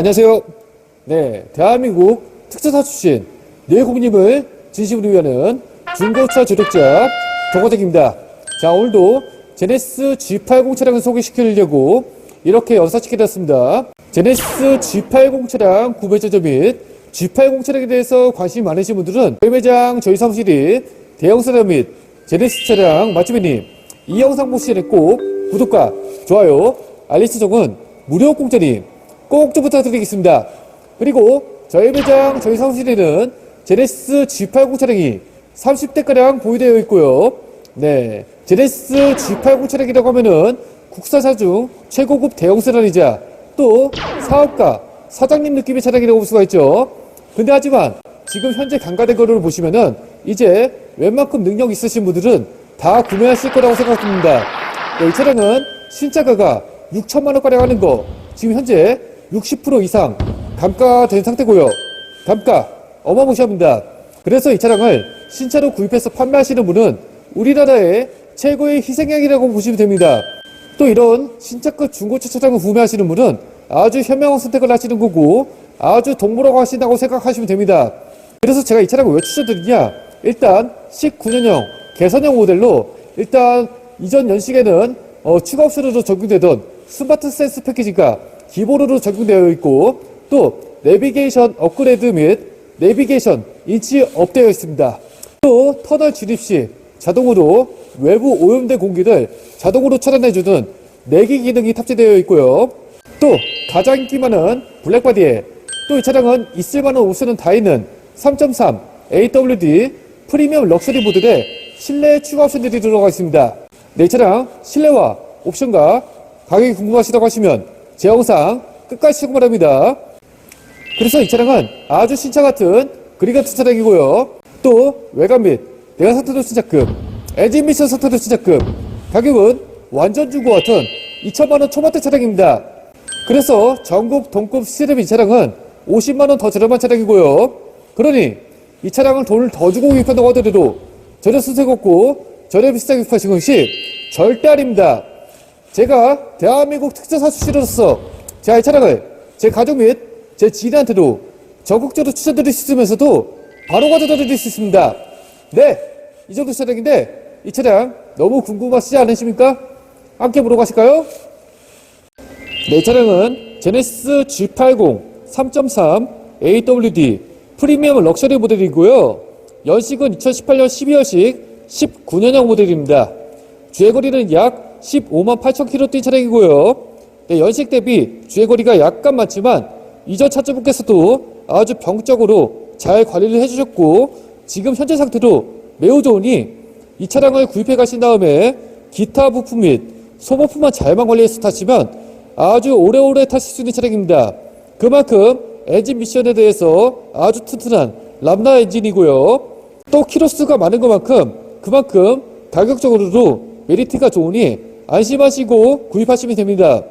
자, 안녕하세요. 네, 대한민국 특수사 출신 내국님을 진심으로 위하는 중고차 조력자 정호택입니다. 자, 오늘도 제네시스 G80 차량을 소개시키려고 이렇게 연사시게 되었습니다. 제네시스 G80 차량 구매자자 및 G80 차량에 대해서 관심이 많으신 분들은 저희 매장 저희 사무실이 대형 세단 및 제네시스 차량 맛집이니 이 영상 보시기 전에 꼭 구독과 좋아요, 알림 설정은 무료 공짜니 꼭 좀 부탁드리겠습니다. 그리고 저희 매장 저희 사무실에는 제네시스 G80 차량이 30대가량 보유되어 있고요. 네, 제네시스 G80 차량이라고 하면은 국산차 중 최고급 대형 세단이자 또 사업가, 사장님 느낌의 차량이라고 볼 수가 있죠. 근데 하지만 지금 현재 강가된 거를 보시면은 이제 웬만큼 능력 있으신 분들은 다 구매하실 거라고 생각됩니다. 네, 이 차량은 신차가가 6천만 원가량 하는 거 지금 현재 60% 이상 감가된 상태고요. 감가 어마무시합니다. 그래서 이 차량을 신차로 구입해서 판매하시는 분은 우리나라의 최고의 희생양이라고 보시면 됩니다. 또 이런 신차급 중고차 차량을 구매하시는 분은 아주 현명한 선택을 하시는 거고 아주 동물하고 하신다고 생각하시면 됩니다. 그래서 제가 이 차량을 왜 추천드리냐? 일단 19년형 개선형 모델로 일단 이전 연식에는 어, 추가 옵션으로 적용되던 스마트 센스 패키지가 기본으로 적용되어 있고 또 내비게이션 업그레이드 및 내비게이션 인치 업되어 있습니다. 또 터널 진입 시 자동으로 외부 오염된 공기를 자동으로 차단해주는 내기 기능이 탑재되어 있고요. 또 가장 인기 많은 블랙바디에 또 이 차량은 있을만한 옵션은 다 있는 3.3 AWD 프리미엄 럭셔리 모델에 실내 추가 옵션들이 들어가 있습니다. 네, 이 차량 실내와 옵션과 가격이 궁금하시다고 하시면 제 영상 끝까지 시청 바랍니다. 그래서 이 차량은 아주 신차 같은 그리 같은 차량이고요. 또 외관 및 내관 상태도 신차급, 엔진 미션 상태도 신차급, 가격은 완전 중고 같은 2천만 원 초반대 차량입니다. 그래서 전국 동급 시세비 이 차량은 50만 원 더 저렴한 차량이고요. 그러니 이 차량을 돈을 더 주고 구입한다고 하더라도 전혀 수색 없고 전혀 비싸게 구입하신 것이 절대 아닙니다. 제가 대한민국 특전사 출신으로서 제가 이 차량을 제 가족 및 제 지인한테도 적극적으로 추천드릴 수 있으면서도 바로 가져다 드릴 수 있습니다. 네, 이 정도 차량인데 이 차량 너무 궁금하시지 않으십니까? 함께 보러 가실까요? 네, 이 차량은 제네시스 G80 3.3 AWD 프리미엄 럭셔리 모델이고요. 연식은 2018년 12월식 19년형 모델입니다. 주행거리는 약 15만 8천 킬로 뛴 차량이고요. 네, 연식 대비 주행 거리가 약간 많지만 이전 차주분께서도 아주 병적으로 잘 관리를 해주셨고 지금 현재 상태도 매우 좋으니 이 차량을 구입해 가신 다음에 기타 부품 및 소모품만 잘만 관리해서 타시면 아주 오래오래 타실 수 있는 차량입니다. 그만큼 엔진 미션에 대해서 아주 튼튼한 람다 엔진이고요. 또 키로수가 많은 것만큼 그만큼 가격적으로도 메리트가 좋으니 안심하시고 구입하시면 됩니다.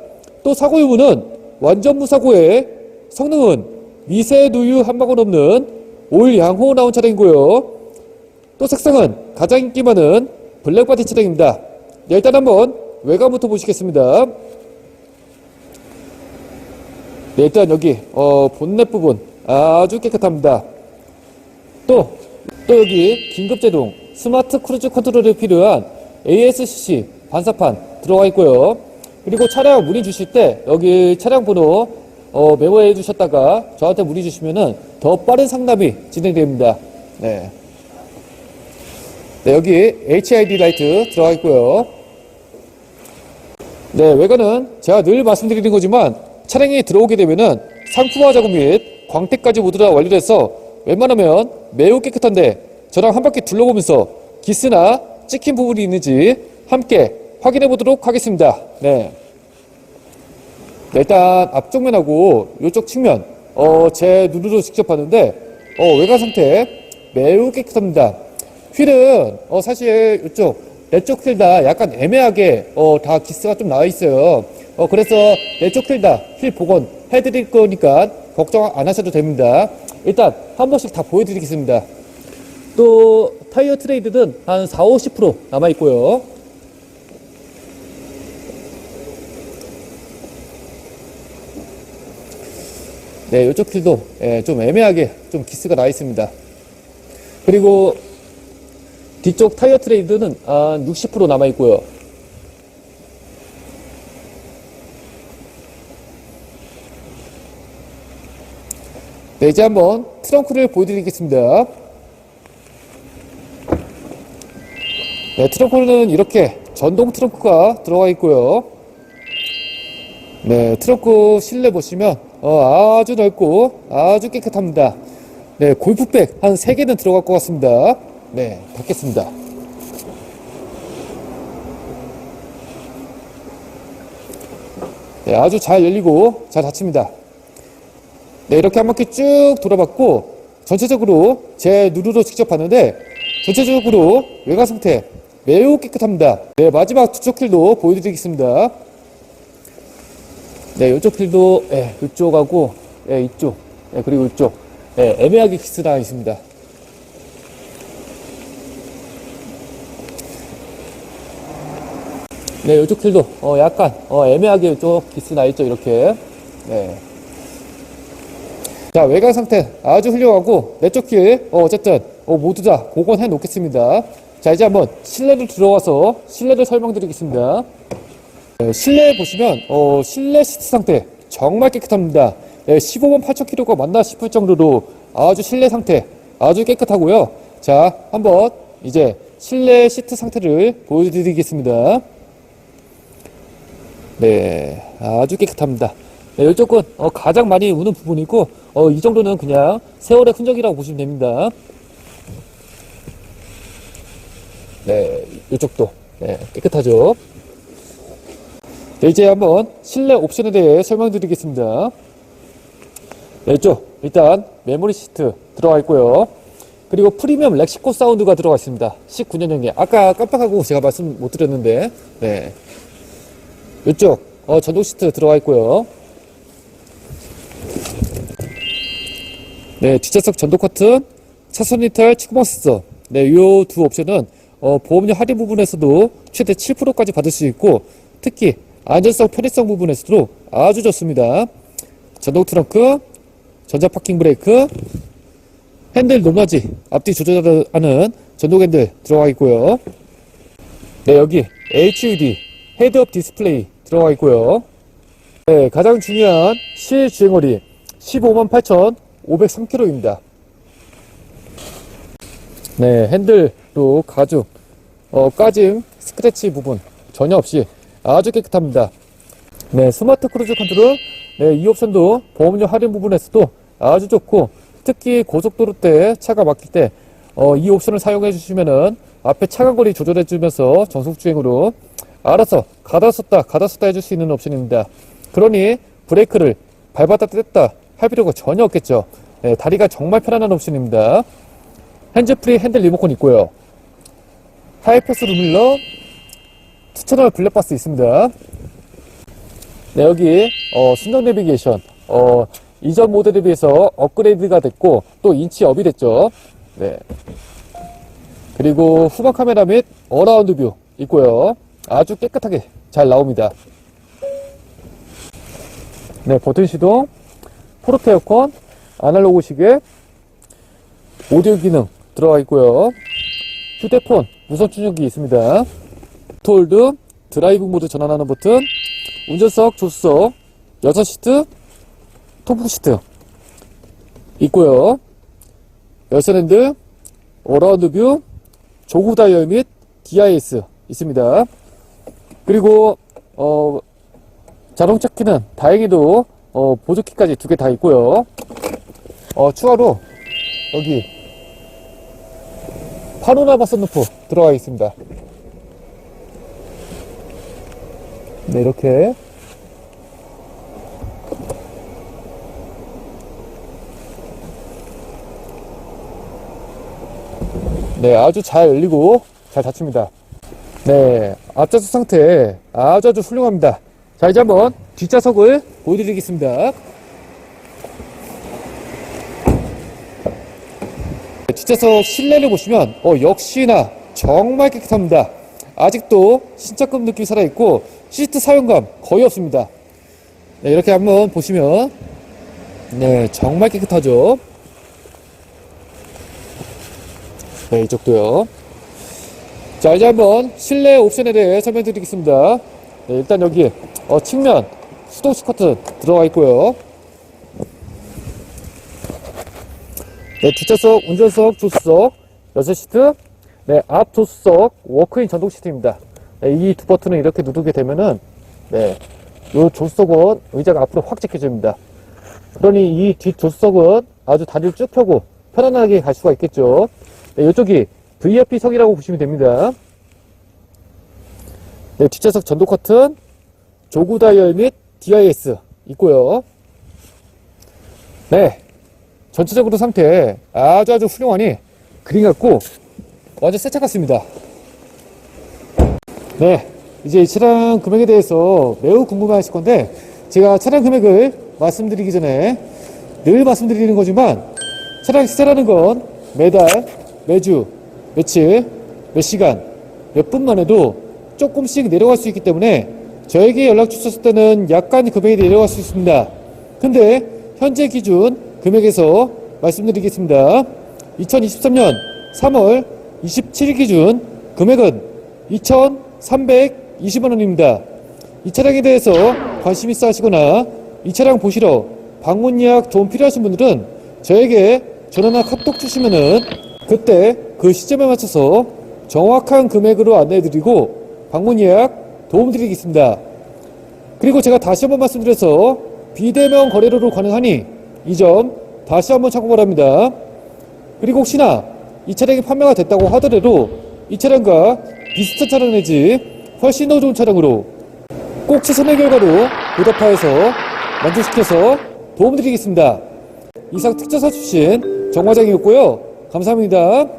또 사고 유무는 완전 무사고에 성능은 미세 누유 한 방울 없는 올 양호 나온 차량이고요. 또 색상은 가장 인기 많은 블랙바디 차량입니다. 네, 일단 한번 외관부터 보시겠습니다. 네, 일단 여기 어, 본넷 부분 아주 깨끗합니다. 또, 또 여기 긴급제동 스마트 크루즈 컨트롤에 필요한 ASCC 반사판 들어가 있고요. 그리고 차량 문의 주실 때 여기 차량 번호 어, 메모해 주셨다가 저한테 문의 주시면은 더 빠른 상담이 진행됩니다. 네. 네, 여기 HID 라이트 들어가 있고요. 네, 외관은 제가 늘 말씀드리는 거지만 차량이 들어오게 되면은 상품화 작업 및 광택까지 모두 다 완료돼서 웬만하면 매우 깨끗한데 저랑 한 바퀴 둘러보면서 기스나 찍힌 부분이 있는지 함께 확인해 보도록 하겠습니다. 네. 네, 일단 앞쪽면하고 이쪽 측면 어, 제 눈으로 직접 봤는데 어, 외관 상태 매우 깨끗합니다. 휠은 어, 사실 이쪽 내쪽 휠 다 약간 애매하게 어, 다 기스가 좀 나와 있어요. 어, 그래서 내쪽 휠 다 휠 복원 해드릴 거니까 걱정 안 하셔도 됩니다. 일단 한 번씩 다 보여드리겠습니다. 또 타이어 트레이드는 한 4, 50% 남아 있고요. 네, 이쪽 휠도 예, 좀 애매하게 좀 기스가 나 있습니다. 그리고 뒤쪽 타이어 트레이드는 한 60% 남아 있고요. 네, 이제 한번 트렁크를 보여드리겠습니다. 네, 트렁크는 이렇게 전동 트렁크가 들어가 있고요. 네, 트렁크 실내 보시면 어, 아주 넓고 아주 깨끗합니다. 네, 골프백 한 3개는 들어갈 것 같습니다. 네, 닫겠습니다. 네, 아주 잘 열리고 잘 닫힙니다. 네, 이렇게 한 바퀴 쭉 돌아봤고 전체적으로 제 누르로 직접 봤는데 전체적으로 외관 상태 매우 깨끗합니다. 네, 마지막 휠도 보여드리겠습니다. 네, 이쪽 휠도 예, 이쪽하고 예, 이쪽 예, 그리고 이쪽 예, 애매하게 키스나 있습니다. 네, 이쪽 휠도 어, 약간 어, 애매하게 이쪽 키스나 있죠 이렇게. 네. 자, 외관 상태 아주 훌륭하고 내쪽 휠 어, 어쨌든 어, 모두 다 복원해 놓겠습니다. 자, 이제 한번 실내를 들어와서 실내를 설명드리겠습니다. 네, 실내 보시면 어, 실내 시트 상태 정말 깨끗합니다. 네, 15만 8천 킬로가 맞나 싶을 정도로 아주 실내 상태 아주 깨끗하고요. 자, 한번 이제 실내 시트 상태를 보여드리겠습니다. 네, 아주 깨끗합니다. 네, 이쪽은 어, 가장 많이 우는 부분이고 어, 이 정도는 그냥 세월의 흔적이라고 보시면 됩니다. 네, 이쪽도 네, 깨끗하죠. 네, 이제 한번 실내 옵션에 대해 설명드리겠습니다. 네, 이쪽 일단 메모리 시트 들어가 있고요. 그리고 프리미엄 렉시코 사운드가 들어가 있습니다. 19년형에 아까 깜빡하고 제가 말씀 못 드렸는데 네. 이쪽 어, 전동 시트 들어가 있고요. 네, 뒷좌석 전동 커튼, 차선 이탈, 치구방 센서. 네, 요두 옵션은 어, 보험료 할인 부분에서도 최대 7%까지 받을 수 있고 특히 안전성, 편의성 부분에서도 아주 좋습니다. 전동 트렁크, 전자 파킹 브레이크, 핸들 높낮이, 앞뒤 조절하는 전동 핸들 들어가 있고요. 네, 여기 HUD, 헤드업 디스플레이 들어가 있고요. 네, 가장 중요한 실주행거리 15만 8,503km입니다. 네, 핸들도 가죽, 어, 까짐, 스크래치 부분 전혀 없이 아주 깨끗합니다. 네, 스마트 크루즈 컨트롤, 네, 이 옵션도 보험료 할인 부분에서도 아주 좋고, 특히 고속도로 때 차가 막힐 때, 어, 이 옵션을 사용해 주시면은 앞에 차간 거리 조절해 주면서 정속 주행으로 알아서 가다 섰다, 가다 섰다 해줄 수 있는 옵션입니다. 그러니 브레이크를 밟았다 뗐다 할 필요가 전혀 없겠죠. 네, 다리가 정말 편안한 옵션입니다. 핸즈프리 핸들 리모컨 있고요. 하이패스 루밀러, 투처널 블랙박스 있습니다. 네, 여기, 어, 순정 내비게이션, 어, 이전 모델에 비해서 업그레이드가 됐고, 또 인치 업이 됐죠. 네. 그리고 후방 카메라 및 어라운드 뷰 있고요. 아주 깨끗하게 잘 나옵니다. 네, 버튼 시동, 포르테 에어컨, 아날로그 시계, 오디오 기능 들어가 있고요. 휴대폰, 무선 충전기 있습니다. 톨드, 드라이브 모드 전환하는 버튼, 운전석, 조수석, 여섯 시트, 통풍 시트 있고요. 열선 핸들, 어라운드 뷰, 조구 다이얼 및 DIS 있습니다. 그리고 어, 자동차 키는 다행히도 어, 보조키까지 두 개 다 있고요. 어, 추가로 여기 파노라마 선루프 들어가 있습니다. 네, 이렇게 네, 아주 잘 열리고 잘 닫힙니다. 네, 앞좌석 상태 아주 아주 훌륭합니다. 자, 이제 한번 뒷좌석을 보여드리겠습니다. 네, 뒷좌석 실내를 보시면 어, 역시나 정말 깨끗합니다. 아직도 신차급 느낌이 살아있고 시트 사용감 거의 없습니다. 네, 이렇게 한번 보시면 네, 정말 깨끗하죠. 네, 이쪽도요. 자, 이제 한번 실내 옵션에 대해 설명드리겠습니다. 네, 일단 여기 어, 측면 수동식 커튼 들어가 있고요. 네, 뒷좌석, 운전석, 조수석, 여섯 시트, 네, 앞 조수석, 워크인 전동 시트입니다. 네, 이두 버튼을 이렇게 누르게 되면은, 네, 요 조수석은 의자가 앞으로 확 제껴집니다. 그러니 이 뒷 조수석은 아주 다리를 쭉 펴고 편안하게 갈 수가 있겠죠. 네, 이쪽이 VIP석이라고 보시면 됩니다. 네, 뒷좌석 전동 커튼, 조구 다이얼 및 DIS 있고요. 네, 전체적으로 상태 아주 아주 훌륭하니 그린 같고 완전 새차 같습니다. 네, 이제 이 차량 금액에 대해서 매우 궁금해하실 건데 제가 차량 금액을 말씀드리기 전에 늘 말씀드리는 거지만 차량 시세라는 건 매달, 매주, 며칠, 몇 시간, 몇 분만 해도 조금씩 내려갈 수 있기 때문에 저에게 연락 주셨을 때는 약간 금액이 내려갈 수 있습니다. 근데 현재 기준 금액에서 말씀드리겠습니다. 2023년 3월 27일 기준 금액은 2,320만 원입니다. 이 차량에 대해서 관심 있어 하시거나 이 차량 보시러 방문 예약 도움 필요하신 분들은 저에게 전화나 카톡 주시면은 그때 그 시점에 맞춰서 정확한 금액으로 안내해드리고 방문 예약 도움 드리겠습니다. 그리고 제가 다시 한번 말씀드려서 비대면 거래로도 가능하니 이 점 다시 한번 참고 바랍니다. 그리고 혹시나 이 차량이 판매가 됐다고 하더라도 이 차량과 비슷한 차량 내지 훨씬 더 좋은 차량으로 꼭 최선의 결과로 보답하여서 만족시켜서 도움드리겠습니다. 이상 특전사 출신 정과장이었고요. 감사합니다.